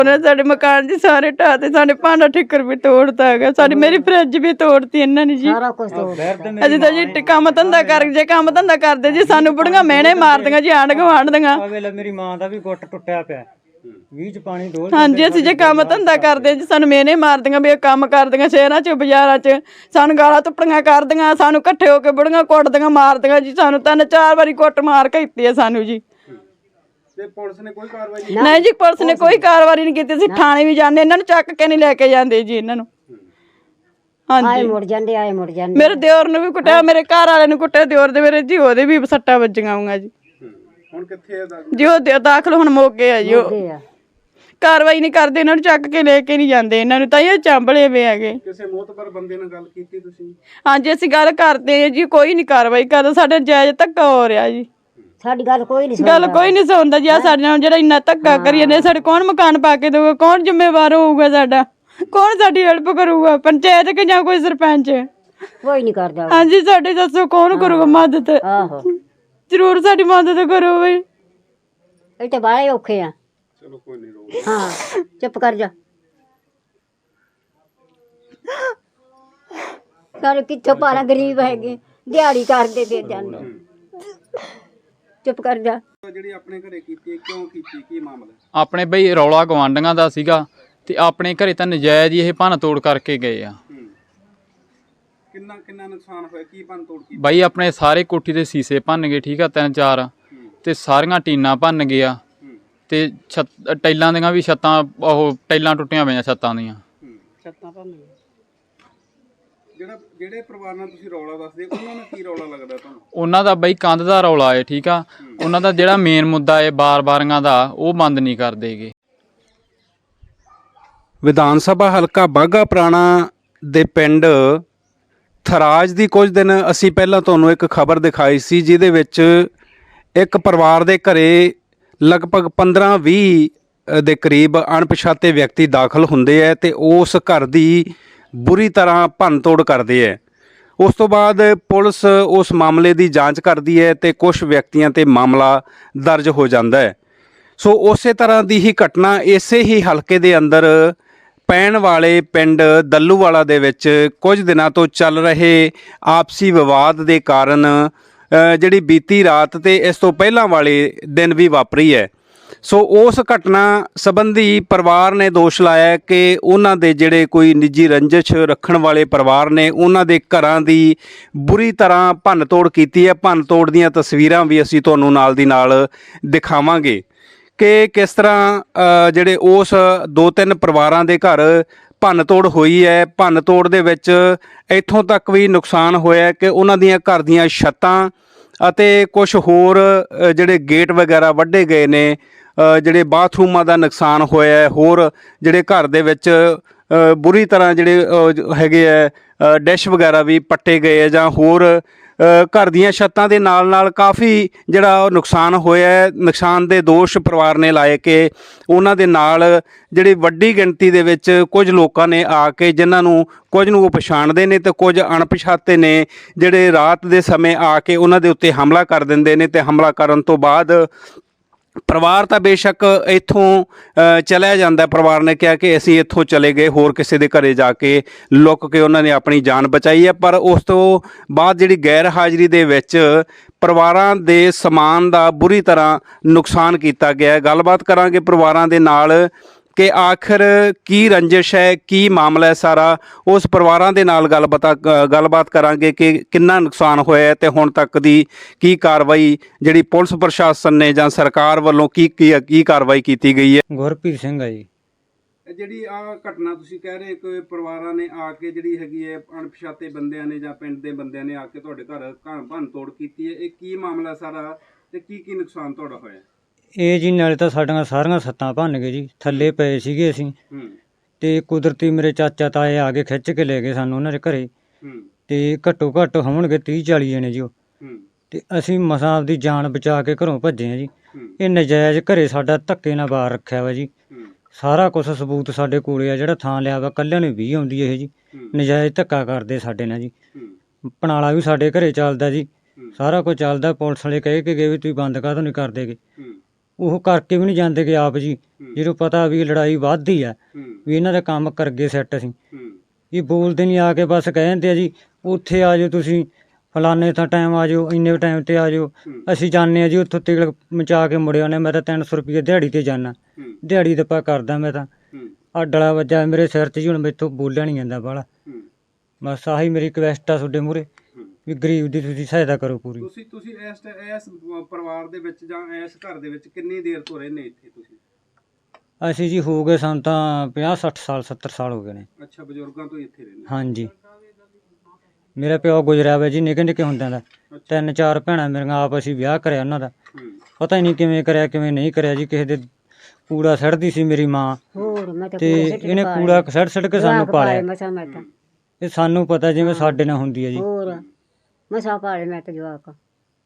ਉਹਨੇ ਸਾਡੇ ਮਕਾਨ ਦੀ ਸਾਰੇ ਢਾਹ ਤੇ ਸਾਡੇ ਭਾਂਡਾ ਠਿੱਕਰ ਵੀ ਤੋੜਤਾ ਹੈਗਾ। ਸਾਡੀ ਮੇਰੀ ਫਰਿੱਜ ਵੀ ਤੋੜਤੀ ਇਹਨਾਂ ਨੇ ਜੀ। ਸਾਰਾ ਕੁਝ ਅਸੀਂ ਤਾਂ ਜੀ ਟ- ਕੰਮ ਧੰਦਾ ਕਰ ਜੇ ਕੰਮ ਧੰਦਾ ਕਰਦੇ ਜੀ ਸਾਨੂੰ ਬੁੜੀਆਂ ਮਿਹਣੇ ਮਾਰਦੀਆਂ ਜੀ ਆਂਢ ਗੁਆਂਢ ਆ ਵੇਲੇ ਮੇਰੀ ਮਾਂ ਦਾ ਵੀ ਗੁੱਟ ਟੁੱਟਿਆ ਪਿਆ। 20 ਚ ਪਾਣੀ ਡੋਲ ਹਾਂਜੀ ਅਸੀਂ ਜੇ ਕੰਮ ਧੰਦਾ ਕਰਦੇ ਜੀ ਸਾਨੂੰ ਮਿਹਣੇ ਮਾਰਦੀਆਂ ਵੀ ਇਹ ਕੰਮ ਕਰਦੀਆਂ ਸ਼ਹਿਰਾਂ 'ਚ ਬਾਜ਼ਾਰਾਂ 'ਚ। ਸਾਨੂੰ ਗਾਲਾਂ ਤੁੱਪੜੀਆਂ ਕਰਦੀਆਂ ਸਾਨੂੰ ਇਕੱਠੇ ਹੋ ਕੇ ਬੁੜੀਆਂ ਕੁੱਟਦੀਆਂ ਮਾਰਦੀਆਂ ਜੀ। ਸਾਨੂੰ ਤਿੰਨ ਚਾਰ ਵਾਰੀ ਕੁੱਟ ਮਾਰ ਕੇ ਦਿੱਤੀ ਹੈ ਸਾਨੂੰ ਜੀ। ਤੇ ਪੁਲਿਸ ਨੇ ਕੋਈ ਕਾਰਵਾਈ ਨਹੀਂ ਜੀ ਪੁਲਿਸ ਨੇ ਕੋਈ ਕਾਰਵਾਈ ਨਹੀਂ ਕੀਤੀ। ਅਸੀਂ ਥਾਣੇ ਵੀ ਜਾਂਦੇ ਇਹਨਾਂ ਨੂੰ ਚੱਕ ਕੇ ਨਹੀਂ ਲੈ ਕੇ ਜਾਂਦੇ ਜੀ ਇਹਨਾਂ ਨੂੰ। ਆਏ ਹਾਂਜੀ। ਮੁੜ ਜਾਂਦੇ ਆਏ ਮੁੜ ਜਾਂਦੇ। ਮੇਰੇ ਦਿਓਰ ਨੂੰ ਵੀ ਕੁੱਟਿਆ ਮੇਰੇ ਘਰ ਵਾਲੇ ਨੂੰ ਕੁੱਟਿਆ ਦਿਓਰ ਦੇ ਮੇਰੇ ਜੀ ਉਹਦੇ ਵੀ ਸੱਟਾਂ ਵੱਜੀਆਂ ਹੋਊਗਾ ਜੀ। ਹੁਣ ਕਿੱਥੇ ਆ ਦਾ ਜੀ ਉਹ ਦਿ- ਦਾਖਲ ਹੁਣ ਮੋਗੇ ਆ ਜੀ ਉਹ। ਆ। ਕਾਰਵਾਈ ਨਹੀਂ ਕਰਦੇ ਇਹਨਾਂ ਨੂੰ ਚੱਕ ਕੇ ਲੈ ਕੇ ਨਹੀਂ ਜਾਂਦੇ ਇਹਨਾਂ ਨੂੰ ਤਾਂ ਇਹ ਚਾਂਬਲੇ ਵੇ ਹੈਗੇ। ਕਿਸੇ ਮੋਤਬਰ ਬੰਦੇ ਨਾਲ ਗੱਲ ਕੀਤੀ ਤੁਸੀਂ? ਹਾਂਜੀ ਅਸੀਂ ਗੱਲ ਕਰਦੇ ਹਾਂ ਜੀ ਕੋਈ ਨਹੀਂ ਕਾਰਵਾਈ ਕਰਦਾ ਸਾਡੇ ਜਾਇਜ਼ ਧੱਕਾ ਹੋ ਰਿਹਾ ਜੀ। ਸਾਡੀ ਗੱਲ ਕੋਈ ਨਹੀਂ ਗੱਲ ਕੋਈ ਨਹੀਂ ਸੁਣਦਾ ਜੀ ਆ ਸਾਡੇ ਨਾਲ ਜਿਹੜਾ ਇੰਨਾ ਧੱਕਾ ਕਰੀ ਜਾਂਦੇ ਸਾਡੇ ਕੌਣ ਮਕਾਨ ਪਾ ਕੇ ਦੇਊਗਾ ਕੌਣ ਜ਼ਿੰਮੇਵਾਰ ਹੋਊਗਾ ਸਾਡਾ? ਕੌਣ ਸਾਡੀ ਹੈਲਪ ਕਰੂਗਾ? ਪੰਚਾਇਤ ਕਿ ਜਾਂ ਕੋਈ ਸਰਪੰਚ? ਕੋਈ ਨਹੀਂ ਕਰਦਾ। ਹਾਂਜੀ ਸਾਡੀ ਦੱਸੋ ਕੌਣ ਕਰੂਗਾ ਮਦਦ? ਆਹੋ। ਜ਼ਰੂਰ ਸਾਡੀ ਮਦਦ ਕਰੋ ਬਈ। ਇਹ ਤੇ ਬਾਹਲੇ ਔਖੇ ਆ। ਚਲੋ ਕੋਈ ਨਹੀਂ ਰੋ ਹਾਂ ਚੁੱਪ ਕਰ ਜਾ। ਸਾਰੇ ਕਿੱਥੋਂ ਪਾਣਾ ਗਰੀਬ ਹੈਗੇ ਦਿਹਾੜੀ ਕਰਦੇ ਦੇ ਜਾਂਦੇ। ਚੁੱਪ ਕਰ ਜਾ। ਜਿਹੜੀ ਆਪਣੇ ਘਰੇ ਕੀਤੀ ਹੈ, ਕਿਉਂ ਕੀਤੀ? ਕੀ ਮਾਮਲਾ? ਆਪਣੇ ਬਈ ਰੌਲਾ ਗਵਾਂਡੀਆਂ ਦਾ ਸੀਗਾ ਤੇ ਆਪਣੇ ਘਰੇ ਤਾਂ ਨਜਾਇਜ਼ ਹੀ ਇਹ ਭੰਨ ਤੋੜ ਕਰਕੇ ਗਏ ਆ। ਹੂੰ। ਕਿੰਨਾ ਕਿੰਨਾ ਨੁਕਸਾਨ ਹੋਇਆ? ਕੀ ਭੰਨ ਤੋੜ ਕੀਤੀ? ਬਾਈ ਆਪਣੇ ਸਾਰੇ ਕੋਠੀ ਦੇ ਸੀਸੇ ਭੰਨ ਗਏ ਠੀਕ ਆ ਤਿੰਨ ਚਾਰ। ਤੇ ਸਾਰੀਆਂ ਟੀਨਾਂ ਭੰਨ ਗਿਆ ਹੂੰ। ਤੇ ਛੱਤ ਟੈਲਾਂ ਦੀਆਂ ਵੀ ਛੱਤਾਂ ਉਹ ਟੈਲਾਂ ਟੁੱਟੀਆਂ ਪਈਆਂ ਛੱਤਾਂ ਦੀਆਂ। ਹੂੰ। ਜਿਹੜਾ ਜਿਹੜੇ ਪਰਿਵਾਰ ਨਾਲ ਤੁਸੀਂ ਰੌਲਾ ਦੱਸਦੇ ਉਹਨਾਂ ਨਾਲ ਕੀ ਰੌਲਾ ਲੱਗਦਾ ਤੁਹਾਨੂੰ? ਉਹਨਾਂ ਦਾ ਬਈ ਕੰਧ ਦਾ ਰੌਲਾ ਏ ਠੀਕ ਆ? ਉਹਨਾਂ ਦਾ ਜਿਹੜਾ ਮੇਨ ਮੁੱਦਾ ਏ ਬਾਰ-ਬਾਰੀਆਂ ਦਾ ਉਹ ਬੰਦ ਨਹੀਂ ਕਰਦੇਗੇ ਵਿਧਾਨ ਸਭਾ ਹਲਕਾ ਬਾਗਾ ਪੁਰਾਣਾ ਦੇ ਪਿੰਡ ਥਰਾਜ ਦੀ ਕੁਝ ਦਿਨ ਅਸੀਂ ਪਹਿਲਾਂ ਤੁਹਾਨੂੰ ਇੱਕ ਖਬਰ ਦਿਖਾਈ ਸੀ ਜਿਹਦੇ ਵਿੱਚ ਇੱਕ ਪਰਿਵਾਰ ਦੇ ਘਰੇ ਲਗਭਗ 15-20 ਦੇ ਕਰੀਬ ਅਣਪਛਾਤੇ ਵਿਅਕਤੀ ਦਾਖਲ ਹੁੰਦੇ ਐ ਤੇ ਉਸ ਘਰ ਦੀ ਬੁਰੀ ਤਰ੍ਹਾਂ ਭੰਨਤੋੜ ਕਰਦੇ ਹੈ ਉਸ ਤੋਂ ਬਾਅਦ ਪੁਲਿਸ ਉਸ ਮਾਮਲੇ ਦੀ ਜਾਂਚ ਕਰਦੀ ਹੈ ਤੇ ਕੁਝ ਵਿਅਕਤੀਆਂ ਤੇ ਮਾਮਲਾ ਦਰਜ ਹੋ ਜਾਂਦਾ ਹੈ ਸੋ ਉਸੇ ਤਰ੍ਹਾਂ ਦੀ ਹੀ ਘਟਨਾ ਇਸੇ ਹੀ ਹਲਕੇ ਦੇ ਅੰਦਰ ਪੈਣ ਵਾਲੇ ਪਿੰਡ ਦੱਲੂਵਾਲਾ ਦੇ ਵਿੱਚ ਕੁਝ ਦਿਨਾਂ ਤੋਂ ਚੱਲ ਰਹੇ ਆਪਸੀ ਵਿਵਾਦ ਦੇ ਕਾਰਨ ਜਿਹੜੀ ਬੀਤੀ ਰਾਤ ਤੇ ਇਸ ਤੋਂ ਪਹਿਲਾਂ ਵਾਲੇ ਦਿਨ ਵੀ ਵਾਪਰੀ ਹੈ ਸੋ ਉਸ ਘਟਨਾ ਸੰਬੰਧੀ ਪਰਿਵਾਰ ਨੇ ਦੋਸ਼ ਲਾਇਆ ਕਿ ਉਹਨਾਂ ਦੇ ਜਿਹੜੇ ਕੋਈ ਨਿੱਜੀ ਰੰਜਿਸ਼ ਰੱਖਣ ਵਾਲੇ ਪਰਿਵਾਰ ਨੇ, ਉਹਨਾਂ ਦੇ ਘਰਾਂ ਦੀ ਬੁਰੀ ਤਰ੍ਹਾਂ ਭੰਨਤੋੜ ਕੀਤੀ ਹੈ। ਭੰਨਤੋੜ ਦੀਆਂ ਤਸਵੀਰਾਂ ਵੀ ਅਸੀਂ ਤੁਹਾਨੂੰ ਨਾਲ ਦੀ ਨਾਲ ਦਿਖਾਵਾਂਗੇ ਕਿ ਕਿਸ ਤਰ੍ਹਾਂ ਜਿਹੜੇ ਉਸ ਦੋ ਤਿੰਨ ਪਰਿਵਾਰਾਂ ਦੇ ਘਰ ਭੰਨਤੋੜ ਹੋਈ ਹੈ। ਭੰਨਤੋੜ ਦੇ ਵਿੱਚ ਇੱਥੋਂ ਤੱਕ ਵੀ ਨੁਕਸਾਨ ਹੋਇਆ ਕਿ ਉਹਨਾਂ ਦੀਆਂ ਘਰ ਦੀਆਂ ਛੱਤਾਂ ਅਤੇ ਕੁਝ ਹੋਰ ਜਿਹੜੇ ਗੇਟ ਵਗੈਰਾ ਵੱਢੇ ਗਏ ਨੇ। ਜਿਹੜੇ ਬਾਥਰੂਮਾਂ ਦਾ ਨੁਕਸਾਨ ਹੋਇਆ ਹੈ, ਹੋਰ ਜਿਹੜੇ ਘਰ ਦੇ ਵਿੱਚ ਬੁਰੀ ਤਰ੍ਹਾਂ ਜਿਹੜੇ ਹੈਗੇ ਆ ਡੈਸ਼ ਵਗੈਰਾ ਵੀ ਪੱਟੇ ਗਏ ਆ ਜਾਂ ਹੋਰ ਘਰ ਦੀਆਂ ਛੱਤਾਂ ਦੇ ਨਾਲ ਨਾਲ ਕਾਫੀ ਜਿਹੜਾ ਨੁਕਸਾਨ ਹੋਇਆ ਹੈ, ਨੁਕਸਾਨ ਦੇ ਦੋਸ਼ ਪਰਿਵਾਰ ਨੇ ਲਾਏ ਕਿ ਉਹਨਾਂ ਦੇ ਨਾਲ ਜਿਹੜੀ ਵੱਡੀ ਗਿਣਤੀ ਦੇ ਵਿੱਚ ਕੁਝ ਲੋਕਾਂ ਨੇ ਆ ਕੇ ਜਿਨ੍ਹਾਂ ਨੂੰ ਕੁਝ ਨੂੰ ਉਹ ਪਛਾਣਦੇ ਨੇ ਤੇ ਕੁਝ ਅਣਪਛਾਤੇ ਨੇ, ਜਿਹੜੇ ਰਾਤ ਦੇ ਸਮੇਂ ਆ ਕੇ ਉਹਨਾਂ ਦੇ ਉੱਤੇ ਹਮਲਾ ਕਰ ਦਿੰਦੇ ਨੇ ਤੇ ਹਮਲਾ ਕਰਨ ਤੋਂ ਬਾਅਦ ਪਰਿਵਾਰ ਤਾਂ ਬੇਸ਼ੱਕ ਇੱਥੋਂ ਚਲਿਆ ਜਾਂਦਾ ਪਰਿਵਾਰ ਨੇ ਕਿਹਾ ਕਿ ਅਸੀਂ ਇੱਥੋਂ ਚਲੇ ਗਏ, ਹੋਰ ਕਿਸੇ ਦੇ ਘਰੇ ਜਾ ਕੇ ਲੁੱਕ ਕੇ ਉਹਨਾਂ ਨੇ ਆਪਣੀ ਜਾਨ ਬਚਾਈ ਹੈ। ਪਰ ਉਸ ਤੋਂ ਬਾਅਦ ਜਿਹੜੀ ਗੈਰ ਹਾਜ਼ਰੀ ਦੇ ਵਿੱਚ ਪਰਿਵਾਰਾਂ ਦੇ ਸਮਾਨ ਦਾ ਬੁਰੀ ਤਰ੍ਹਾਂ ਨੁਕਸਾਨ ਕੀਤਾ ਗਿਆ ਗੱਲਬਾਤ ਕਰਾਂਗੇ ਪਰਿਵਾਰਾਂ ਦੇ ਨਾਲ ਕਿ ਆਖਰ ਕੀ ਰੰਜਿਸ਼ ਹੈ ਕੀ ਮਾਮਲਾ ਹੈ ਸਾਰਾ ਉਸ ਪਰਿਵਾਰਾਂ ਦੇ ਨਾਲ ਗੱਲਬਾਤ ਗੱਲਬਾਤ ਕਰਾਂਗੇ ਕਿ ਕਿੰਨਾ ਨੁਕਸਾਨ ਹੋਇਆ ਤੇ ਹੁਣ ਤੱਕ ਦੀ ਕੀ ਕਾਰਵਾਈ ਜਿਹੜੀ ਪੁਲਿਸ ਪ੍ਰਸ਼ਾਸਨ ਨੇ ਜਾਂ ਸਰਕਾਰ ਵੱਲੋਂ ਕੀ ਕੀ ਕੀ ਕਾਰਵਾਈ ਕੀਤੀ ਗਈ ਹੈ। ਗੁਰਪ੍ਰੀਤ ਸਿੰਘ ਆ ਜੀ। ਜਿਹੜੀ ਆ ਘਟਨਾ ਤੁਸੀਂ ਕਹਿ ਰਹੇ ਕਿ ਪਰਿਵਾਰਾਂ ਨੇ ਆ ਕੇ ਜਿਹੜੀ ਹੈਗੀ ਹੈ ਅਣਪਛਾਤੇ ਬੰਦਿਆਂ ਨੇ ਜਾਂ ਪਿੰਡ ਦੇ ਬੰਦਿਆਂ ਨੇ ਆ ਕੇ ਤੁਹਾਡੇ ਘਰ ਘਰ ਭੰਨ ਤੋੜ ਕੀਤੀ ਹੈ ਇਹ ਕੀ ਮਾਮਲਾ ਸਾਰਾ ਤੇ ਕੀ ਕੀ ਨੁਕਸਾਨ ਤੁਹਾਡਾ ਹੋਇਆ? ਇਹ ਜੀ ਨਾਲੇ ਤਾਂ ਸਾਡੀਆਂ ਸਾਰੀਆਂ ਸੱਤਾਂ ਭੰਨ ਗਏ ਜੀ ਥੱਲੇ ਪਏ ਸੀਗੇ ਅਸੀਂ। ਹੂੰ। ਤੇ ਕੁਦਰਤੀ ਮੇਰੇ ਚਾਚਾ ਤਾਏ ਆ ਕੇ ਖਿੱਚ ਕੇ ਲੈ ਗਏ ਸਾਨੂੰ ਉਹਨਾਂ ਦੇ ਘਰੇ। ਹੂੰ। ਤੇ ਘੱਟੋ ਘੱਟ ਹੋਣਗੇ 30 40 ਜਣੇ ਜੀ ਉਹ। ਹੂੰ। ਤੇ ਅਸੀਂ ਮਸਾਂ ਆਪਦੀ ਜਾਨ ਬਚਾ ਕੇ ਘਰੋਂ ਭੱਜੇ ਆ ਜੀ। ਹੂੰ। ਇਹ ਨਜਾਇਜ਼ ਘਰੇ ਸਾਡਾ ਧੱਕੇ ਨਾਲ ਬਾਹਰ ਰੱਖਿਆ ਵਾ ਜੀ। ਹੂੰ। ਸਾਰਾ ਕੁਝ ਸਬੂਤ ਸਾਡੇ ਕੋਲੇ ਆ ਜਿਹੜਾ ਥਾਂ ਲਿਆ ਵਾ ਕੱਲਿਆਂ ਨੂੰ 20 ਆਉਂਦੀ ਇਹ ਜੀ। ਹੂੰ। ਨਜਾਇਜ਼ ਧੱਕਾ ਕਰਦੇ ਸਾਡੇ ਨਾਲ ਜੀ। ਹੂੰ। ਪਣਾਲਾ ਵੀ ਸਾਡੇ ਘਰੇ ਚੱਲਦਾ ਜੀ। ਹੂੰ। ਸਾਰਾ ਕੁਝ ਚੱਲਦਾ ਪੁਲਿਸ ਵਾਲੇ ਕਹੇ ਕਿ ਗਏ ਵੀ ਤੁਸੀਂ ਬੰਦ ਕਾਹਤੋਂ ਨਹੀਂ ਕਰਦੇਗੇ ਹੂੰ। ਉਹ ਕਰਕੇ ਵੀ ਨਹੀਂ ਜਾਂਦੇ ਕਿ ਆਪ ਜੀ। ਜਦੋਂ ਪਤਾ ਵੀ ਲੜਾਈ ਵੱਧਦੀ ਆ ਵੀ ਇਹਨਾਂ ਦਾ ਕੰਮ ਕਰਗੇ ਸੈੱਟ ਅਸੀਂ। ਇਹ ਬੋਲਦੇ ਨਹੀਂ ਆ ਕੇ ਬਸ ਕਹਿ ਦਿੰਦੇ ਆ ਜੀ ਉੱਥੇ ਆ ਜਾਓ ਤੁਸੀਂ ਫਲਾਣੇ ਥਾਂ ਟਾਈਮ ਆ ਜਾਓ ਇੰਨੇ ਟਾਈਮ ਤੇ ਆ ਜਾਓ। ਅਸੀਂ ਜਾਂਦੇ ਆ ਜੀ ਉੱਥੋਂ ਤੇਲ ਮਚਾ ਕੇ ਮੁੜੇ ਆਉਂਦੇ ਮੈਂ ਤਾਂ 300 ਰੁਪਏ ਦਿਹਾੜੀ ਤੇ ਜਾਣਾ ਦਿਹਾੜੀ ਤਾਂ ਪਾ ਕਰਦਾ ਮੈਂ ਤਾਂ। ਆ ਡਲਾ ਵੱਜਾ ਮੇਰੇ ਸਿਰ 'ਚ ਜੀ ਹੁਣ ਮੈਥੋਂ ਬੋਲਿਆ ਨਹੀਂ ਜਾਂਦਾ ਬਾਹਲਾ। ਹੂੰ। ਬਸ ਆਹੀ ਮੇਰੀ ਰਿਕਵੈਸਟ ਆ ਤੁਹਾਡੇ ਮੂਰੇ ਵੀ ਗਰੀਬ ਦੀ ਤੁਸੀਂ ਸਹਾਇਤਾ ਕਰੋ ਪੂਰੀ। ਤੁਸੀਂ ਤੁਸੀਂ ਇਸ ਇਸ ਪਰਿਵਾਰ ਦੇ ਵਿੱਚ ਜਾਂ ਇਸ ਘਰ ਦੇ ਵਿੱਚ ਕਿੰਨੀ ਦੇਰ ਤੋਂ ਰਹਿੰਦੇ ਇੱਥੇ ਤੁਸੀਂ? ਅਸੀਂ ਜੀ ਹੋ ਗਏ ਸਾਨੂੰ ਤਾਂ 50 60 ਸਾਲ 70 ਸਾਲ ਹੋ ਗਏ ਨੇ। ਅੱਛਾ ਬਜ਼ੁਰਗਾਂ ਤੋਂ ਹੀ ਇੱਥੇ ਰਹਿੰਦੇ ਹਾਂਜੀ। ਮੇਰਾ ਪਿਓ ਗੁਜਰਿਆ ਹੋਇਆ ਜੀ ਨਿੱਕੇ ਨਿੱਕੇ ਹੁੰਦਿਆਂ ਦਾ। ਤਿੰਨ ਚਾਰ ਭੈਣਾਂ ਮੇਰੀਆਂ ਆਪ ਅਸੀਂ ਵਿਆਹ ਕਰਿਆ ਉਹਨਾਂ ਦਾ। ਹੂੰ। ਪਤਾ ਹੀ ਨਹੀਂ ਕਿਵੇਂ ਕਰਿਆ ਕਿਵੇਂ ਨਹੀਂ ਕਰਿਆ ਜੀ ਕਿਸੇ ਦੇ ਕੂੜਾ ਸੜਦੀ ਸੀ ਮੇਰੀ ਮਾਂ। ਹੋਰ ਮੈਂ ਤਾਂ ਤੇ ਇਹਨੇ ਕੂੜਾ ਸੜ ਸੜ ਕੇ ਸਾਨੂੰ ਪਾਲਿਆ। ਮਸਾ ਮੈਂ ਤਾਂ। ਇਹ ਸਾਨੂੰ ਪਤਾ ਜਿਵੇਂ ਸਾਡੇ ਨਾਲ ਹੁੰਦੀ ਹੈ ਜੀ। ਹੋਰ। ਮਸਾ ਪਾਲੇ ਮੈਂ ਤਾਂ ਜਵਾਕ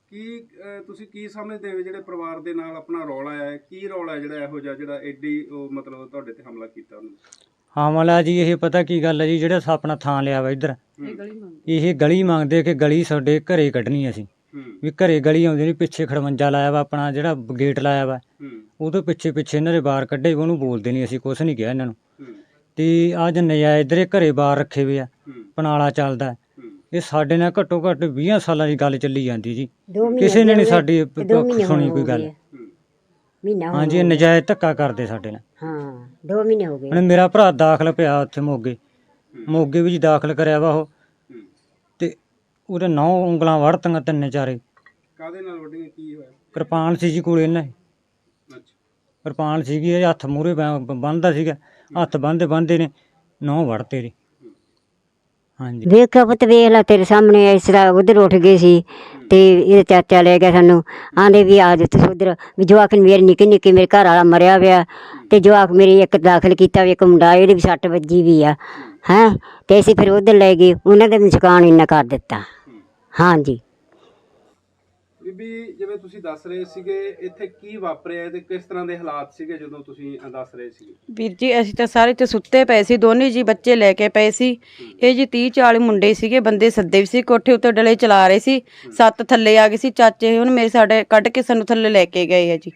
ਕੀ ਅਹ, ਤੁਸੀਂ ਕੀ ਸਮਝਦੇ ਹੋ ਜਿਹੜੇ ਪਰਿਵਾਰ ਦੇ ਨਾਲ ਆਪਣਾ ਰੌਲਾ ਹੈ? ਕੀ ਰੌਲਾ ਹੈ ਜਿਹੜਾ ਇਹੋ ਜਿਹਾ ਜਿਹੜਾ ਐਡੀ ਉਹ ਮਤਲਬ ਤੁਹਾਡੇ ਤੇ ਹਮਲਾ ਕੀਤਾ ਉਹਨੇ? ਹਾਂ ਮਲਾ ਜੀ ਇਹ ਪਤਾ ਕੀ ਗੱਲ ਹੈ ਜੀ ਜਿਹੜਾ ਆਪਣਾ ਥਾਂ ਲਿਆ ਵਾ ਇੱਧਰ। ਇਹ ਗਲੀ ਮੰਗਦੇ। ਕਿ ਗਲੀ ਸਾਡੇ ਘਰੇ ਕੱਢਣੀ ਅਸੀਂ। ਹੂੰ। ਵੀ ਘਰੇ ਗਲੀ ਆਉਂਦੀ ਨਹੀਂ ਪਿੱਛੇ ਖੜਵੰਜਾ ਲਾਇਆ ਵਾ ਆਪਣਾ ਜਿਹੜਾ ਗੇਟ ਲਾਇਆ ਵਾ। ਹੂੰ। ਉਹਦੇ ਪਿੱਛੇ ਪਿੱਛੇ ਇਹਨਾਂ ਦੇ ਬਾਹਰ ਕੱਢੇ ਉਹਨੂੰ ਬੋਲਦੇ ਨਹੀਂ ਅਸੀਂ ਕੁਝ ਨਹੀਂ ਕਿਹਾ ਇਹਨਾਂ ਨੂੰ। ਹੂੰ। ਤੇ ਅੱਜ ਨਜਾਇਜ਼ ਇਧਰੇ ਘਰੇ ਬਾਹਰ ਰੱਖੇ ਹੋਏ ਆ ਹੂੰ। ਪਨਾਲਾ ਚੱਲਦਾ। ਹੈ। ਇਹ ਸਾਡੇ ਨਾਲ ਘੱਟੋ ਘੱਟ 20 ਸਾਲਾਂ ਦੀ ਗੱਲ ਚੱਲੀ ਜਾਂਦੀ ਜੀ। ਦੋ ਮਹੀਨੇ ਕਿਸੇ ਨੇ ਨਹੀਂ ਸਾਡੀ ਦੋ ਮਹੀਨੇ ਸੁਣੀ ਕੋਈ ਗੱਲ। ਮਹੀਨਾ ਹੋ ਹਾਂਜੀ ਇਹ ਨਜਾਇਜ਼ ਧੱਕਾ ਕਰਦੇ ਸਾਡੇ ਨਾਲ। ਹਾਂ ਦੋ ਮਹੀਨੇ ਹੋ ਗਏ। ਹੁਣ ਮੇਰਾ ਭਰਾ ਦਾਖਲ ਪਿਆ ਉੱਥੇ ਮੋਗੇ। ਮੋਗੇ ਵਿੱਚ ਦਾਖਲ ਕਰਿਆ ਵਾ ਉਹ। ਤੇ ਉਹਦੇ ਨੌ ਉਂਗਲਾਂ ਵੜਤੀਆਂ ਤਿੰਨੇ ਚਾਰੇ। ਕਾਦੇ ਨਾਲ ਵੱਡੀਆਂ ਕੀ ਹੋਇਆ? ਕਿਰਪਾਨ ਸੀ ਜੀ ਕੋਲੇ ਇਹਨਾਂ ਦੀ। ਅੱਛਾ। ਕਿਰਪਾਨ ਸੀਗੀ ਇਹ ਹੱਥ ਮੂਰੇ ਬੰਨਦਾ ਸੀਗਾ। ਹੱਥ ਬੰਨਦੇ ਬੰਨਦੇ ਨੇ ਨੌ ਵੜਤੇ ਜੀ ਹਾਂਜੀ। ਵੇਖਿਆ ਪੁੱਤ ਵੇਖ ਲੈ ਤੇਰੇ ਸਾਹਮਣੇ ਇਸ ਤਰ੍ਹਾਂ ਉਧਰ ਉੱਠ ਗਏ ਸੀ ਤੇ ਇਹ ਚਾਚਾ ਲੈ ਗਿਆ ਸਾਨੂੰ। ਆਂਦੇ ਵੀ ਆ ਜਾ ਤੁਸੀਂ ਉਧਰ ਵੀ ਜਵਾਕ ਮੇਰੇ ਨਿੱਕੇ ਨਿੱਕੇ ਮੇਰੇ ਘਰ ਵਾਲਾ ਮਰਿਆ ਹੋਇਆ ਤੇ ਜਵਾਕ ਮੇਰੀ ਇੱਕ ਦਾਖਲ ਕੀਤਾ ਵੀ ਇੱਕ ਮੁੰਡਾ ਇਹਦੇ ਵੀ ਸੱਟ ਵੱਜੀ ਵੀ ਆ ਹੈ। ਤੇ ਅਸੀਂ ਫਿਰ ਉਧਰ ਲੈ ਗਏ ਉਹਨਾਂ ਦੇ ਮੁਸਕਾਨ ਇੰਨਾ ਕਰ ਦਿੱਤਾ। ਹਾਂਜੀ। ਬੀਬੀ ਜਿਵੇਂ ਤੁਸੀਂ ਦੱਸ ਰਹੇ ਸੀਗੇ ਇੱਥੇ ਕੀ ਵਾਪਰਿਆ ਤੇ ਕਿਸ ਤਰ੍ਹਾਂ ਦੇ ਹਾਲਾਤ ਸੀਗੇ ਜਦੋਂ ਤੁਸੀਂ ਦੱਸ ਰਹੇ ਸੀਗੇ? ਵੀਰ ਜੀ ਅਸੀਂ ਤਾਂ ਸਾਰੇ ਤੇ ਸੁੱਤੇ ਪਏ ਸੀ ਦੋਨੇ ਜੀ ਬੱਚੇ ਲੈ ਕੇ ਪਏ ਸੀ। ਇਹ ਜੀ 30 40 ਮੁੰਡੇ ਸੀਗੇ ਬੰਦੇ ਸੱਦੇ ਵੀ ਸੀ ਕੋਠੇ ਉੱਤੇ ਡਲੇ ਚਲਾ ਰਹੇ ਸੀ। ਸੱਤ ਥੱਲੇ ਆ ਗਏ ਸੀ ਚਾਚੇ ਹੁਣ ਮੇਰੇ ਸਾਡੇ ਕੱਢ ਕੇ ਸਾਨੂੰ ਥੱਲੇ ਲੈ ਕੇ ਗਏ ਆ ਜੀ।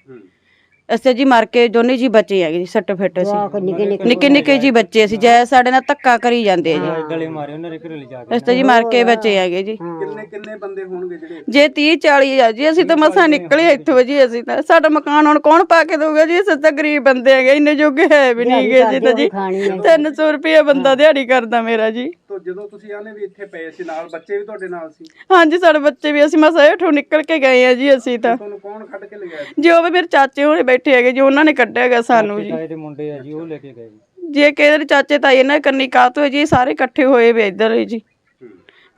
ਅਸੀਂ ਜੀ ਮਰ ਕੇ ਦੋਨੇ ਜੀ ਬੱਚੇ ਹੈਗੇ ਜੀ ਸੱਟ ਫਿੱਟ ਸੀ ਨਿੱਕੇ ਨਿੱਕੇ ਨਿੱਕੇ ਨਿੱਕੇ ਜੀ ਬੱਚੇ ਸੀ ਜੈ ਸਾਡੇ ਨਾਲ ਧੱਕਾ ਕਰੀ ਜਾਂਦੇ ਆ ਜੀ। ਡਲੇ ਮਾਰੇ ਉਹਨਾਂ ਦੇ ਘਰੇ ਲਿਜਾ ਕੇ। ਅਸੀਂ ਤਾਂ ਜੀ ਮਰ ਕੇ ਬੱਚੇ ਹੈਗੇ ਜੀ। ਕਿੰਨੇ ਕਿੰਨੇ ਬੰਦੇ ਹੋਣਗੇ ਜਿਹੜੇ ਜੇ 30 40 ਆ ਜੀ ਅਸੀਂ ਤਾਂ ਮਸਾਂ ਨਿਕਲੇ ਇੱਥੋਂ ਜੀ ਅਸੀਂ ਤਾਂ ਸਾਡਾ ਮਕਾਨ ਹੁਣ ਕੌਣ ਪਾ ਕੇ ਦਊਗਾ ਜੀ? ਅਸੀਂ ਤਾਂ ਗਰੀਬ ਬੰਦੇ ਹੈਗੇ ਇੰਨੇ ਜੋਗੇ ਹੈ ਵੀ ਨਹੀਂ ਗਏ ਜੀ ਤਾਂ ਜੀ। 300 ਰੁਪਏ ਬੰਦਾ ਦਿਹਾੜੀ ਕਰਦਾ ਮੇਰਾ ਜੀ। ਤੋਂ ਜਦੋਂ ਤੁਸੀਂ ਆਨੇ ਵੀ ਇੱਥੇ ਪਏ ਸੀ ਨਾਲ ਬੱਚੇ ਵੀ ਤੁਹਾਡੇ ਨਾਲ ਸੀ? ਹਾਂਜੀ ਸਾਡੇ ਬੱਚੇ ਵੀ ਅਸੀਂ ਮਸਾਂ ਹੇਠੋਂ ਨਿਕਲ ਕੇ ਗਏ ਆ ਜੀ ਅਸੀਂ ਤਾਂ। ਤੁਹਾਨੂੰ ਕੌਣ ਕੱਢ ਕੇ ਲਿਆ ਜੀ? ਉਹ ਵੀ ਮੇਰੇ ਚਾਚੇ ਹੋਣੇ ਬੈਠੇ ਹੈਗੇ ਜੀ ਉਹਨਾਂ ਨੇ ਕੱਢਿਆ ਹੈਗਾ ਸਾਨੂੰ ਜੀ। ਤਾਏ ਦੇ ਮੁੰਡੇ ਆ ਜੀ ਉਹ ਲੈ ਕੇ ਗਏ ਜੀ। ਜੇ ਕਿਹਦੇ ਚਾਚੇ ਤਾਈ ਇਹਨਾਂ ਕੰਨੀ ਕਾਤ ਹੋਏ ਜੀ ਇਹ ਸਾਰੇ ਇਕੱਠੇ ਹੋਏ ਵੇ ਇੱਧਰ ਹੀ ਜੀ।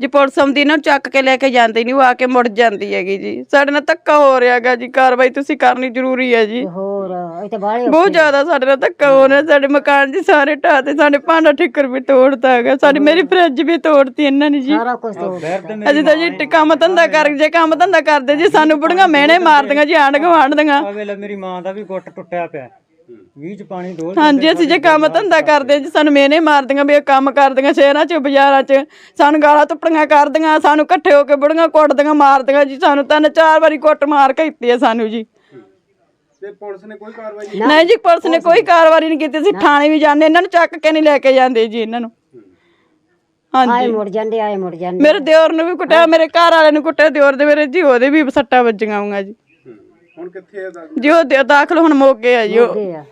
ਜੇ ਪੁਲਿਸ ਆਉਂਦੀ ਇਹਨਾਂ ਨੂੰ ਚੱਕ ਕੇ ਲੈ ਕੇ ਜਾਂਦੀ ਨਹੀਂ ਉਹ ਆ ਕੇ ਮੁੜ ਜਾਂਦੀ ਹੈਗੀ ਜੀ। ਸਾਡੇ ਨਾਲ ਧੱਕਾ ਹੋ ਰਿਹਾ ਹੈਗਾ ਜੀ ਕਾਰਵਾਈ ਤੁਸੀਂ ਕਰਨੀ ਜ਼ਰੂਰੀ ਹੈ ਜੀ। ਹੋਰ ਇਹ ਤਾਂ ਬਾਹਲੇ ਬਹੁਤ ਜ਼ਿਆਦਾ ਸਾਡੇ ਨਾਲ ਧੱਕਾ ਹੋ ਰਿਹਾ ਸਾਡੇ ਮਕਾਨ ਜੀ ਸਾਰੇ ਢਾਹ ਤੇ ਸਾਡੇ ਭਾਂਡਾ ਠਿੱਕਰ ਵੀ ਤੋੜਤਾ ਹੈਗਾ ਸਾਡੀ ਮੇਰੀ ਫਰਿੱਜ ਵੀ ਤੋੜਤੀ ਇਹਨਾਂ ਨੇ ਜੀ। ਸਾਰਾ ਕੁਝ ਤੋਂ ਅਸੀਂ ਤਾਂ ਜੀ ਕੰਮ ਧੰਦਾ ਕਰ ਜੇ ਕੰਮ ਧੰਦਾ ਕਰਦੇ ਜੀ ਸਾਨੂੰ ਬੁੜੀਆਂ ਮਿਹਣੇ ਮਾਰਦੀਆਂ ਜੀ ਗੁਆਂਢ ਦੀਆਂ। ਆ ਵੇਲੇ ਮੇਰੀ ਮਾਂ ਦਾ ਵੀ ਗੁੱਟ ਟੁੱਟਿਆ ਪਿਆ। 20 ਚ ਪਾਣੀ ਡੋਲ ਹਾਂਜੀ ਅਸੀਂ ਜੇ ਕੰਮ ਧੰਦਾ ਕਰਦੇ ਜੀ ਸਾਨੂੰ ਮਿਹਣੇ ਮਾਰਦੀਆਂ ਵੀ ਇਹ ਕੰਮ ਕਰਦੀਆਂ ਸ਼ਹਿਰਾਂ 'ਚ ਬਾਜ਼ਾਰਾਂ 'ਚ ਸਾਨੂੰ ਗਾਲਾਂ ਤੁੱਪੜੀਆਂ ਕਰਦੀਆਂ ਸਾਨੂੰ ਇਕੱਠੇ ਹੋ ਕੇ ਬੁੜੀਆਂ ਕੁੱਟਦੀਆਂ ਮਾਰਦੀਆਂ ਜੀ ਸਾਨੂੰ ਤਿੰਨ ਚਾਰ ਵਾਰੀ ਕੁੱਟ ਮਾਰ ਕੇ ਦਿੱਤੀ ਹੈ ਸਾਨੂੰ ਜੀ। ਤੇ ਪੁਲਿਸ ਨੇ ਕੋਈ ਕਾਰਵਾਈ ਨਹੀਂ ਜੀ ਪੁਲਿਸ ਨੇ ਕੋਈ ਕਾਰਵਾਈ ਨਹੀਂ ਕੀਤੀ। ਅਸੀਂ ਥਾਣੇ ਵੀ ਜਾਂਦੇ ਇਹਨਾਂ ਨੂੰ ਚੱਕ ਕੇ ਨਹੀਂ ਲੈ ਕੇ ਜਾਂਦੇ ਜੀ ਇਹਨਾਂ ਨੂੰ। ਆਏ ਹਾਂਜੀ। ਮੁੜ ਜਾਂਦੇ ਆਏ ਮੁੜ ਜਾਂਦੇ। ਮੇਰੇ ਦਿਓਰ ਨੂੰ ਵੀ ਕੁੱਟਿਆ ਮੇਰੇ ਘਰ ਵਾਲੇ ਨੂੰ ਕੁੱਟਿਆ ਦਿਓਰ ਦੇ ਮੇਰੇ ਜੀ ਉਹਦੇ ਵੀ ਸੱਟਾਂ ਵੱਜੀਆਂ ਹੋਈਆਂ ਜੀ। ਹੂੰ। ਹੁਣ ਕਿੱਥੇ ਆ ਦਾ ਜੀ ਉਹ ਦਿ- ਦਾਖਲ ਹੁਣ ਮੋਗੇ ਆ ਜੀ ਉਹ। ਆ।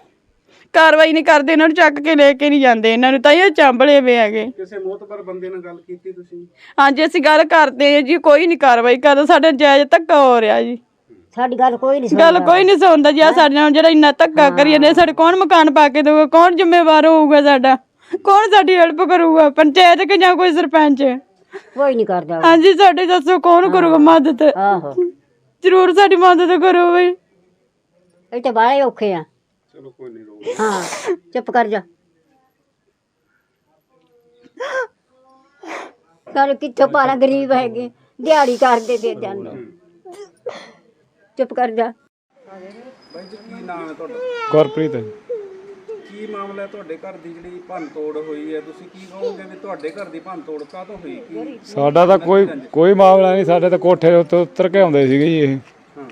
ਕਾਰਵਾਈ ਨਹੀਂ ਕਰਦੇ ਇਹਨਾਂ ਨੂੰ ਚੱਕ ਕੇ ਲੈ ਕੇ ਨਹੀਂ ਜਾਂਦੇ ਇਹਨਾਂ ਨੂੰ ਤਾਂ ਇਹ ਚਾਂਬਲੇ ਵੇ ਹੈਗੇ। ਕਿਸੇ ਮੋਤਬਰ ਬੰਦੇ ਨਾਲ ਗੱਲ ਕੀਤੀ ਤੁਸੀਂ? ਹਾਂਜੀ ਅਸੀਂ ਗੱਲ ਕਰਦੇ ਹਾਂ ਜੀ ਕੋਈ ਨਹੀਂ ਕਾਰਵਾਈ ਕਰਦਾ ਸਾਡੇ ਜਾਇਜ਼ ਧੱਕਾ ਹੋ ਰਿਹਾ ਜੀ। ਸਾਡੀ ਗੱਲ ਕੋਈ ਨਹੀਂ ਗੱਲ ਕੋਈ ਨਹੀਂ ਸੁਣਦਾ ਜੀ ਆਹ ਸਾਡੇ ਨਾਲ ਜਿਹੜਾ ਇੰਨਾ ਧੱਕਾ ਕਰੀ ਜਾਂਦੇ ਸਾਡੇ ਕੌਣ ਮਕਾਨ ਪਾ ਕੇ ਦੇਊਗਾ ਕੌਣ ਜ਼ਿੰਮੇਵਾਰ ਹੋਊਗਾ ਸਾਡਾ? ਕੌਣ ਸਾਡੀ ਹੈਲਪ ਕਰੂਗਾ? ਪੰਚਾਇਤ ਕਿ ਜਾਂ ਕੋਈ ਸਰਪੰਚ? ਕੋਈ ਨਹੀਂ ਕਰਦਾ ਹਾਂਜੀ ਸਾਡੇ ਦੱਸੋ ਕੌਣ ਕਰੂਗਾ ਮਦਦ? ਆਹੋ। ਜ਼ਰੂਰ ਸਾਡੀ ਮਦਦ ਕਰੋ ਬਈ। ਇਹ ਤਾਂ ਬਾਹਲੇ ਔਖੇ ਆ। ਚਲੋ ਕੋਈ ਨਹੀਂ ਰੋ ਹਾਂ ਚੁੱਪ ਕਰ ਜਾ। ਕਰ ਕਿੱਥੋਂ ਪਾਰਾ ਗਰੀਬ ਹੈਗੇ ਦਿਹਾੜੀ ਕਰਦੇ ਤੇ ਜਾਂਦੇ ਚੁੱਪ ਕਰ ਜਾ। ਬਾਈ ਜੀ ਕੀ ਨਾਮ ਹੈ ਤੁਹਾਡਾ ਗੁਰਪ੍ਰੀਤ। ਹੈ। ਕੀ ਮਾਮਲਾ ਹੈ ਤੁਹਾਡੇ ਘਰ ਦੀ ਜਿਹੜੀ ਭੰਨ ਤੋੜ ਹੋਈ ਹੈ? ਤੁਸੀਂ ਕੀ ਕਹੋਗੇ ਵੀ ਤੁਹਾਡੇ ਘਰ ਦੀ ਭੰਨ ਤੋੜ ਕਾਹਤੋਂ ਹੋਈ? ਕੀ ਸਾਡਾ ਤਾਂ ਕੋਈ ਕੋਈ ਮਾਮਲਾ ਨਹੀਂ। ਸਾਡੇ ਤਾਂ ਕੋਠੇ ਦੇ ਉੱਤੇ ਉਤਰ ਕੇ ਆਉਂਦੇ ਸੀਗੇ ਜੀ ਇਹ। ਹਾਂ।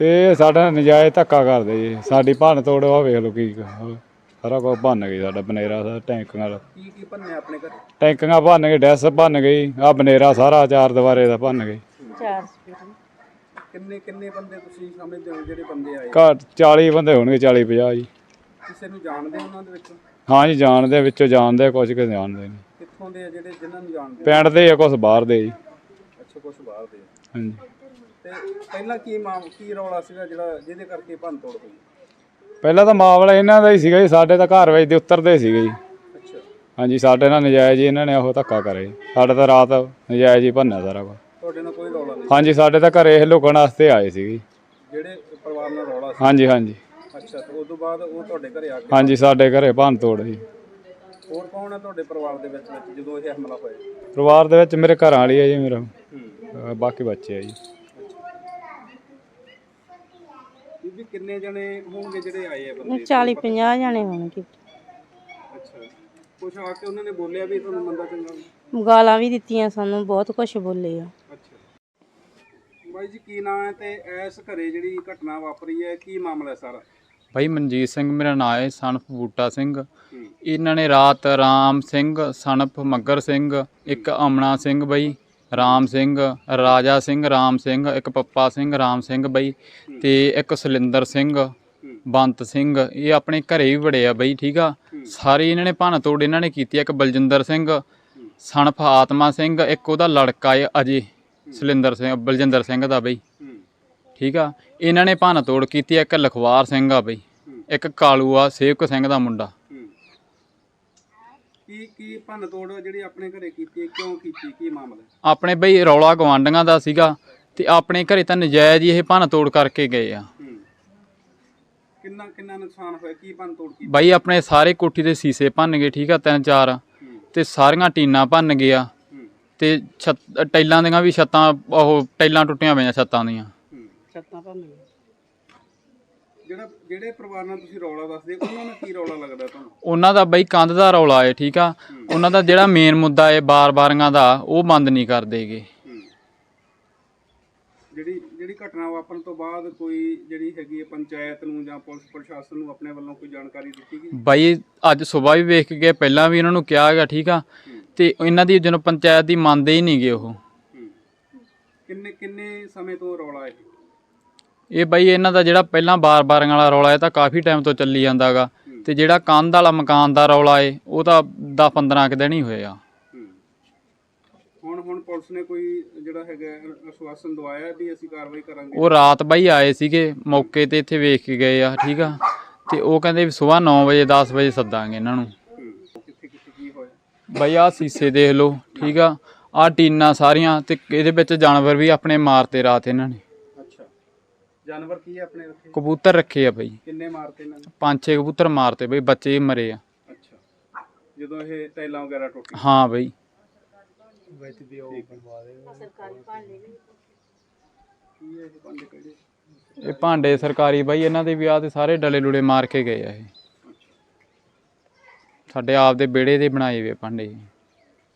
ਤੇ ਸਾਡਾ ਨਜਾਇਜ਼ ਧੱਕਾ ਕਰਦੇ ਜੀ। ਸਾਡੀ ਭੰਨ ਤੋੜ ਉਹ ਵੇਖ ਲਓ ਕੀ ਸਾਰਾ ਕੁਝ ਭੰਨ ਗਈ ਸਾਡਾ ਬਨੇਰਾ ਸਾਰਾ ਟੈਂਕਾਂ ਦਾ ਕੀ ਕੀ ਭੰਨਿਆ ਆਪਣੇ ਘਰ? ਟੈਂਕਾਂ ਭੰਨ ਗਏ ਡੈਸ ਭੰਨ ਗਈ। ਆ ਬਨੇਰਾ ਸਾਰਾ ਚਾਰ ਦੀਵਾਰੇ ਦਾ ਭੰਨ ਗਈ ਕਿੰਨੇ ਕਿੰਨੇ ਬੰਦੇ ਤੁਸੀਂ ਸਮਝਦੇ ਹੋ ਜਿਹੜੇ ਬੰਦੇ ਆਏ? ਘੱਟ 40 ਬੰਦੇ ਹੋਣਗੇ 40 50 ਜੀ। ਕਿਸੇ ਨੂੰ ਜਾਣਦੇ ਹੋ ਉਹਨਾਂ ਦੇ ਵਿੱਚੋਂ? ਹਾਂ ਜੀ ਜਾਣਦੇ ਵਿੱਚੋਂ ਜਾਣਦੇ ਕੁਝ ਕਿ ਜਾਣਦੇ ਨਹੀਂ। ਕਿੱਥੋਂ ਦੇ ਆ ਜਿਹੜੇ ਜਿਨ੍ਹਾਂ ਨੂੰ ਜਾਣਦੇ ਪਿੰਡ ਦੇ ਆ ਕੁਝ ਬਾਹਰ ਦੇ ਜੀ। ਅੱਛਾ ਕੁਝ ਬਾਹਰ ਦੇ ਆ। ਹਾਂਜੀ। ਤੇ ਪਹਿਲਾਂ ਕੀ ਮਾਮ ਕੀ ਰੌਲਾ ਸੀਗਾ ਜਿਹੜਾ ਜਿਹਦੇ ਕਰਕੇ ਭੰਨ ਤੋੜ ਹੋਈ? ਪਹਿਲਾਂ ਤਾਂ ਮਾਮਲਾ ਇਹਨਾਂ ਦਾ ਹੀ ਸੀਗਾ ਜੀ ਸਾਡੇ ਤਾਂ ਘਰ ਵਿੱਚ ਦੇ ਉੱਤਰਦੇ ਸੀਗੇ ਜੀ। ਅੱਛਾ। ਹਾਂਜੀ ਸਾਡੇ ਨਾਲ ਨਜਾਇਜ਼ ਹੀ ਇਹਨਾਂ ਨੇ ਉਹ ਧੱਕਾ ਕਰੇ ਸਾਡੇ ਤਾਂ ਰਾਤ ਨਜਾਇਜ਼ ਹੀ ਭੰਨਿਆ ਸਾਰਾ ਕੁਝ ਤੁਹਾਡੇ ਨਾਲ ਕੋਈ ਰੌਲਾ ਨਹੀਂ? ਹਾਂਜੀ ਸਾਡੇ ਤਾਂ ਘਰੇ ਇਹ ਲੁਕਣ ਵਾਸਤੇ ਆਏ ਸੀਗੇ। ਜਿਹੜੇ ਪਰਿਵਾਰ ਨਾਲ ਰੌਲਾ ਸੀ? ਹਾਂਜੀ ਹਾਂਜੀ। ਅੱਛਾ ਤੇ ਉਸ ਤੋਂ ਬਾਅਦ ਉਹ ਤੁਹਾਡੇ ਘਰੇ ਆ ਕੇ ਹਾਂਜੀ ਸਾਡੇ ਘਰੇ ਭੰਨ ਤੋੜ ਜੀ ਹੋਰ ਕੌਣ ਹੈ ਤੁਹਾਡੇ ਪਰਿਵਾਰ ਦੇ ਵਿੱਚ ਵਿੱਚ ਜਦੋਂ ਇਹ ਹਮਲਾ ਹੋਇਆ? ਪਰਿਵਾਰ ਦੇ ਵਿੱਚ ਮੇਰੇ ਘਰਾਂ ਵਾਲੀ ਹੈ ਜੀ ਮੇਰਾ। ਅਹ ਬਾਕੀ ਬੱਚੇ ਆ ਜੀ। ਬੀਬੀ ਕਿੰਨੇ ਜਣੇ ਹੋਣਗੇ ਜਿਹੜੇ ਆਏ ਆ ਬੰਦੇ? 40 50 ਜਣੇ ਹੋਣਗੇ। ਅੱਛਾ। ਕੁਛ ਆ ਕੇ ਉਹਨਾਂ ਨੇ ਬੋਲਿਆ ਵੀ ਤੁਹਾਨੂੰ ਮੰਦਾ ਚੰਗਾ ਗਾਲਾਂ ਵੀ ਦਿੱਤੀਆਂ ਸਾਨੂੰ ਬਹੁਤ ਕੁਝ ਬੋਲੇ ਆ। ਬਾਈ ਜੀ ਕੀ ਨਾਂ ਹੈ ਤੇ ਇਸ ਘਰੇ ਜਿਹੜੀ ਘਟਨਾ ਵਾਪਰੀ ਹੈ ਕੀ ਮਾਮਲਾ ਹੈ ਸਾਰਾ? ਬਾਈ ਮਨਜੀਤ ਸਿੰਘ ਮੇਰਾ ਨਾਮ ਹੈ ਸਨਫ ਬੂਟਾ ਸਿੰਘ। ਇਹਨਾਂ ਨੇ ਰਾਤ ਰਾਮ ਸਿੰਘ ਸਨਫ ਮੱਗਰ ਸਿੰਘ ਇੱਕ ਅਮਨਾ ਸਿੰਘ ਬਈ ਰਾਮ ਸਿੰਘ ਰਾਜਾ ਸਿੰਘ ਰਾਮ ਸਿੰਘ ਇੱਕ ਪੱਪਾ ਸਿੰਘ ਰਾਮ ਸਿੰਘ ਬਈ ਤੇ ਇੱਕ ਸੁਲਿੰਦਰ ਸਿੰਘ ਬੰਤ ਸਿੰਘ। ਇਹ ਆਪਣੇ ਘਰੇ ਵੀ ਬੜੇ ਆ ਬਈ ਠੀਕ ਆ? ਸਾਰੇ ਇਹਨਾਂ ਨੇ ਭੰਨ ਤੋੜ ਇਹਨਾਂ ਨੇ ਕੀਤੀ। ਇੱਕ ਬਲਜਿੰਦਰ ਸਿੰਘ ਸਨਫ ਆਤਮਾ ਸਿੰਘ ਇੱਕ ਉਹਦਾ ਲੜਕਾ ਹੈ ਅਜੇ। ਸੁਲਿੰਦਰ ਸਿੰਘ ਬਲਜਿੰਦਰ ਸਿੰਘ ਦਾ ਬਈ। ਠੀਕ ਆ? ਇਹਨਾਂ ਨੇ ਭੰਨ ਤੋੜ ਕੀਤੀ। ਇੱਕ ਲਖਵਾਰ ਸਿੰਘ ਆ ਬਈ। ਇੱਕ ਕਾਲੂ ਆ ਸੇਵਕ ਸਿੰਘ ਦਾ ਮੁੰਡਾ। ਕੀ ਕੀ ਭੰਨ ਤੋੜ ਜਿਹੜੀ ਆਪਣੇ ਘਰੇ ਕੀਤੀ ਕਿਉਂ ਕੀਤੀ ਕੀ ਮਾਮਲਾ? ਆਪਣੇ ਬਈ ਰੌਲਾ ਗਵਾਂਡੀਆਂ ਦਾ ਸੀਗਾ ਤੇ ਆਪਣੇ ਘਰੇ ਤਾਂ ਨਜਾਇਜ਼ ਹੀ ਇਹ ਭੰਨ ਤੋੜ ਕਰਕੇ ਗਏ ਆ। ਕਿੰਨਾ ਕਿੰਨਾ ਨੁਕਸਾਨ ਹੋਇਆ? ਕੀ ਭੰਨ ਤੋੜ ਕੀਤੀ? ਬਾਈ ਆਪਣੇ ਸਾਰੇ ਕੋਠੀ ਦੇ ਸੀਸੇ ਭੰਨ ਗਏ ਠੀਕ ਆ ਤਿੰਨ ਚਾਰ। ਤੇ ਸਾਰੀਆਂ ਟੀਨਾਂ ਭੰਨ ਗਿਆ ਤੇ ਛੱਤ ਟੈਲਾਂ ਦੀਆਂ ਵੀ ਛੱਤਾਂ ਉਹ ਟੈਲਾਂ ਟੁੱਟੀਆਂ ਪਈਆਂ ਛੱਤਾਂ ਦੀਆਂ। ਛੱਤਾਂ ਭੰਨ ਜਿਹੜਾ ਜਿਹੜੇ ਪਰਿਵਾਰ ਨਾਲ ਤੁਸੀਂ ਰੌਲਾ ਦੱਸਦੇ ਉਹਨਾਂ ਨਾਲ ਕੀ ਰੌਲਾ ਲੱਗਦਾ ਤੁਹਾਨੂੰ? ਉਹਨਾਂ ਦਾ ਬਈ ਕੰਧ ਦਾ ਰੌਲਾ ਏ ਠੀਕ ਆ? ਉਹਨਾਂ ਦਾ ਜਿਹੜਾ ਮੇਨ ਮੁੱਦਾ ਏ ਬਾਰ-ਬਾਰੀਆਂ ਦਾ ਉਹ ਬੰਦ ਨਹੀਂ ਕਰਦੇਗੇ ਹੂੰ। ਜਿਹੜੀ ਜਿਹੜੀ ਘਟਨਾ ਵਾਪਰਨ ਤੋਂ ਬਾਅਦ ਕੋਈ ਜਿਹੜੀ ਹੈਗੀ ਹੈ ਪੰਚਾਇਤ ਨੂੰ ਜਾਂ ਪੁਲਿਸ ਪ੍ਰਸ਼ਾਸਨ ਨੂੰ ਆਪਣੇ ਵੱਲੋਂ ਕੋਈ ਜਾਣਕਾਰੀ ਦਿੱਤੀ ਗਈ? ਬਾਈ ਅੱਜ ਸਵੇਰ ਵੀ ਵੇਖ ਕੇ ਗਏ ਪਹਿਲਾਂ ਵੀ ਇਹਨਾਂ ਨੂੰ ਕਿਹਾ ਹੈਗਾ ਠੀਕ ਆ? ਤੇ ਇਹਨਾਂ ਦੀ ਜਦੋਂ ਪੰਚਾਇਤ ਦੀ ਮੰਨਦੇ ਹੀ ਨਹੀਂਗੇ ਉਹ। ਕਿੰਨੇ ਕਿੰਨੇ ਸਮੇਂ ਤੋਂ ਰੌਲਾ ਹੈ ਇਹ ਬਾਈ ਇਹਨਾਂ ਦਾ ਜਿਹੜਾ ਪਹਿਲਾਂ ਬਾਰ-ਬਾਰੀਆਂ ਵਾਲਾ ਰੌਲਾ ਇਹ ਤਾਂ ਕਾਫੀ ਟਾਈਮ ਤੋਂ ਚੱਲੀ ਜਾਂਦਾਗਾ। ਤੇ ਜਿਹੜਾ ਕੰਧ ਵਾਲਾ ਮਕਾਨ ਦਾ ਰੌਲਾ ਏ ਉਹ ਤਾਂ 10-15 ਕੁ ਦਿਨ ਹੀ ਹੋਏ ਆ। ਹੁਣ ਹੁਣ ਪੁਲਿਸ ਨੇ ਕੋਈ ਜਿਹੜਾ ਹੈਗਾ ਅਸ਼ਵਾਸਨ ਦਵਾਇਆ ਵੀ ਅਸੀਂ ਕਾਰਵਾਈ ਕਰਾਂਗੇ? ਉਹ ਰਾਤ ਬਾਈ ਆਏ ਸੀਗੇ ਮੌਕੇ ਤੇ ਇੱਥੇ ਵੇਖ ਕੇ ਗਏ ਆ ਠੀਕ ਆ। ਤੇ ਉਹ ਕਹਿੰਦੇ ਵੀ ਸਵੇਰ 9 ਵਜੇ 10 ਵਜੇ ਸੱਦਾਂਗੇ ਇਹਨਾਂ ਨੂੰ ਹੂੰ ਕਿੱਥੇ ਕਿੱਥੇ ਕੀ ਹੋਇਆ ਬਾਈ ਆਹ ਸੀਸੇ ਦੇਖ ਲਓ ਠੀਕ ਆ? ਆਹ ਟੀਨਾਂ ਸਾਰੀਆਂ ਤੇ ਇਹਦੇ ਵਿੱਚ ਜਾਨਵਰ ਵੀ ਆਪਣੇ ਮਾਰਤੇ ਰਾਤ ਇਹਨਾਂ ਨੇ। ਅੱਛਾ। ਜਾਨਵਰ ਕੀ ਹੈ ਆਪਣੇ ਉੱਥੇ? ਕਬੂਤਰ ਰੱਖੇ ਆ ਬਾਈ। ਕਿੰਨੇ ਮਾਰਤੇ ਇਹਨਾਂ ਨੇ? ਪੰਜ ਛੇ ਕਬੂਤਰ ਮਾਰਤੇ ਬਈ ਬੱਚੇ ਮਰੇ ਆ। ਅੱਛਾ। ਜਦੋਂ ਇਹ ਟੈਲਾਂ ਵਗੈਰਾ ਟੁੱਟੀ ਹਾਂ ਬਈ। ਕੀ ਹੈ ਇਹ ਭਾਂਡੇ ਕਿਹੜੇ? ਇਹ ਭਾਂਡੇ ਸਰਕਾਰੀ ਬਾਈ ਇਹਨਾਂ ਦੇ ਵਿਆਹ ਤੇ ਸਾਰੇ ਡਲੇ ਲੁੜੇ ਮਾਰ ਕੇ ਗਏ ਆ ਇਹ। ਸਾਡੇ ਆਪ ਦੇ ਬੇੜੇ ਦੇ ਬਣਾਏ ਹੋਏ ਭਾਂਡੇ।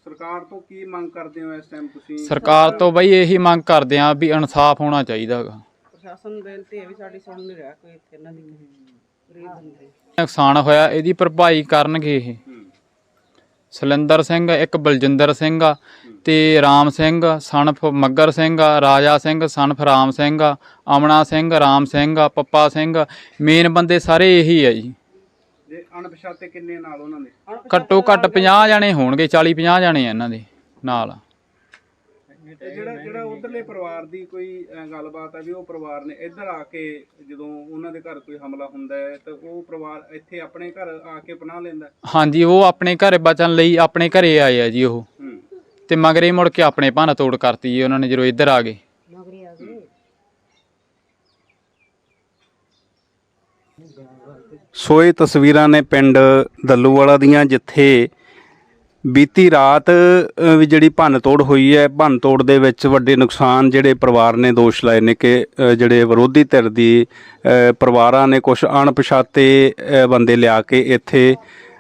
ਸਰਕਾਰ ਤੋਂ ਕੀ ਮੰਗ ਕਰਦੇ ਹੋ ਇਸ ਟਾਈਮ ਤੁਸੀਂ? ਸਰਕਾਰ ਤੋਂ ਬਈ ਇਹੀ ਮੰਗ ਕਰਦੇ ਆ ਵੀ ਇਨਸਾਫ ਹੋਣਾ ਚਾਹੀਦਾ ਹੈਗਾ। ਪ੍ਰਸ਼ਾਸਨ ਨੂੰ ਬੇਨਤੀ ਹੈ ਵੀ ਸਾਡੀ ਸੁਣ ਨਹੀਂ ਰਿਹਾ ਕੋਈ ਇੱਥੇ ਇਹਨਾਂ ਦੀ। ਗਰੀਬ ਬੰਦੇ। ਨੁਕਸਾਨ ਹੋਇਆ ਇਹਦੀ ਭਰਪਾਈ ਕਰਨਗੇ ਇਹ। ਸੁਲਿੰਦਰ ਸਿੰਘ ਇੱਕ ਬਲਜਿੰਦਰ ਸਿੰਘ ਆ ਤੇ ਰਾਮ ਸਿੰਘ ਸਨਫ ਮੱਗਰ ਸਿੰਘ ਆ ਰਾਜਾ ਸਿੰਘ ਸਨਫ ਰਾਮ ਸਿੰਘ ਆ ਅਮਨਾ ਸਿੰਘ ਰਾਮ ਸਿੰਘ ਆ ਪੱਪਾ ਸਿੰਘ ਮੇਨ ਬੰਦੇ ਸਾਰੇ ਇਹੀ ਆ ਜੀ। ਜੇ ਅਣਪਛਾਤੇ ਕਿੰਨੇ ਨਾਲ ਉਹਨਾਂ ਦੇ? ਘੱਟੋ ਘੱਟ 50 ਜਣੇ ਹੋਣਗੇ 40 50 ਜਣੇ ਆ ਇਹਨਾਂ ਦੇ ਨਾਲ। ਤੇ ਜਿਹੜਾ ਜਿਹੜਾ ਉਧਰਲੇ ਪਰਿਵਾਰ ਦੀ ਕੋਈ ਅਹ, ਗੱਲਬਾਤ ਹੈ ਵੀ ਉਹ ਪਰਿਵਾਰ ਨੇ ਇੱਧਰ ਆ ਕੇ ਜਦੋਂ ਉਹਨਾਂ ਦੇ ਘਰ ਕੋਈ ਹਮਲਾ ਹੁੰਦਾ ਹੈ ਤਾਂ ਉਹ ਪਰਿਵਾਰ ਇੱਥੇ ਆਪਣੇ ਘਰ ਆ ਕੇ ਪਨਾਹ ਲੈਂਦਾ ਹੈ? ਹਾਂਜੀ ਉਹ ਆਪਣੇ ਘਰੇ ਬਚਣ ਲਈ ਆਪਣੇ ਘਰੇ ਆਏ ਆ ਜੀ ਉਹ। ਹੂੰ। ਤੇ ਮਗਰੇ ਮੁੜ ਕੇ ਆਪਣੇ ਭੰਨ ਤੋੜ ਕਰਤੀ ਜੀ ਉਹਨਾਂ ਨੇ ਜਦੋਂ ਇੱਧਰ ਆ ਗਏ। ਸੋ ਇਹ ਤਸਵੀਰਾਂ ਨੇ ਪਿੰਡ ਦੱਲੂਵਾਲਾ ਦੀਆਂ, ਜਿੱਥੇ ਬੀਤੀ ਰਾਤ ਵੀ ਜਿਹੜੀ ਭੰਨ ਤੋੜ ਹੋਈ ਹੈ ਭੰਨ ਤੋੜ ਦੇ ਵਿੱਚ ਵੱਡੇ ਨੁਕਸਾਨ ਜਿਹੜੇ ਪਰਿਵਾਰ ਨੇ ਦੋਸ਼ ਲਾਏ ਨੇ ਕਿ ਜਿਹੜੇ ਵਿਰੋਧੀ ਧਿਰ ਦੀ ਪਰਿਵਾਰਾਂ ਨੇ ਕੁਝ ਅਣਪਛਾਤੇ ਬੰਦੇ ਲਿਆ ਕੇ ਇੱਥੇ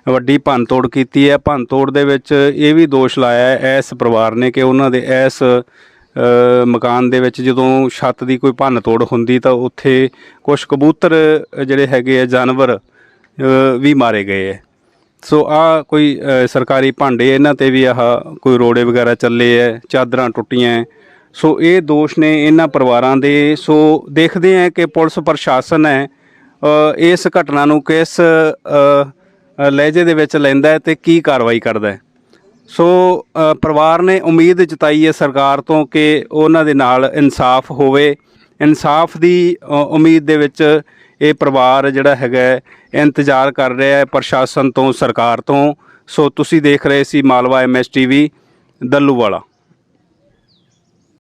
ਵੱਡੀ ਭੰਨ ਤੋੜ ਕੀਤੀ ਹੈ। ਭੰਨ ਤੋੜ ਦੇ ਵਿੱਚ ਇਹ ਵੀ ਦੋਸ਼ ਲਾਇਆ ਹੈ ਇਸ ਪਰਿਵਾਰ ਨੇ ਕਿ ਉਹਨਾਂ ਦੇ ਇਸ ਮਕਾਨ ਦੇ ਵਿੱਚ ਜਦੋਂ ਛੱਤ ਦੀ ਕੋਈ ਭੰਨ ਤੋੜ ਹੁੰਦੀ ਤਾਂ ਉੱਥੇ ਕੁਝ ਕਬੂਤਰ ਜਿਹੜੇ ਹੈਗੇ ਆ, ਜਾਨਵਰ ਵੀ ਮਾਰੇ ਗਏ ਹੈ ਸੋ ਆ ਕੋਈ ਸਰਕਾਰੀ ਭਾਂਡੇ, ਇਹਨਾਂ ਤੇ ਵੀ ਆਹ ਕੋਈ ਰੋੜੇ ਵਗੈਰਾ ਚੱਲੇ ਐ ਚਾਦਰਾਂ ਟੁੱਟੀਆਂ ਸੋ ਇਹ ਦੋਸ਼ ਨੇ ਇਹਨਾਂ ਪਰਿਵਾਰਾਂ ਦੇ। ਸੋ ਦੇਖਦੇ ਆ ਕਿ ਪੁਲਿਸ ਪ੍ਰਸ਼ਾਸਨ ਹੈ ਇਸ ਘਟਨਾ ਨੂੰ ਕਿਸ ਲਹਿਜੇ ਦੇ ਵਿੱਚ ਲੈਂਦਾ ਹੈ ਤੇ ਕੀ ਕਾਰਵਾਈ ਕਰਦਾ ਹੈ। ਸੋ ਪਰਿਵਾਰ ਨੇ ਉਮੀਦ ਜਤਾਈ ਹੈ ਸਰਕਾਰ ਤੋਂ ਕਿ ਉਹਨਾਂ ਦੇ ਨਾਲ ਇਨਸਾਫ ਹੋਵੇ। ਇਨਸਾਫ ਦੀ ਉਮੀਦ ਦੇ ਵਿੱਚ ਇਹ ਪਰਿਵਾਰ ਜਿਹੜਾ ਹੈਗਾ ਇੰਤਜ਼ਾਰ ਕਰ ਰਿਹਾ ਹੈ ਪ੍ਰਸ਼ਾਸਨ ਤੋਂ, ਸਰਕਾਰ ਤੋਂ। ਸੋ, ਤੁਸੀਂ ਦੇਖ ਰਹੇ ਸੀ ਮਾਲਵਾ ਐਮਐਸ ਟੀਵੀ ਦੱਲੂਵਾਲਾ।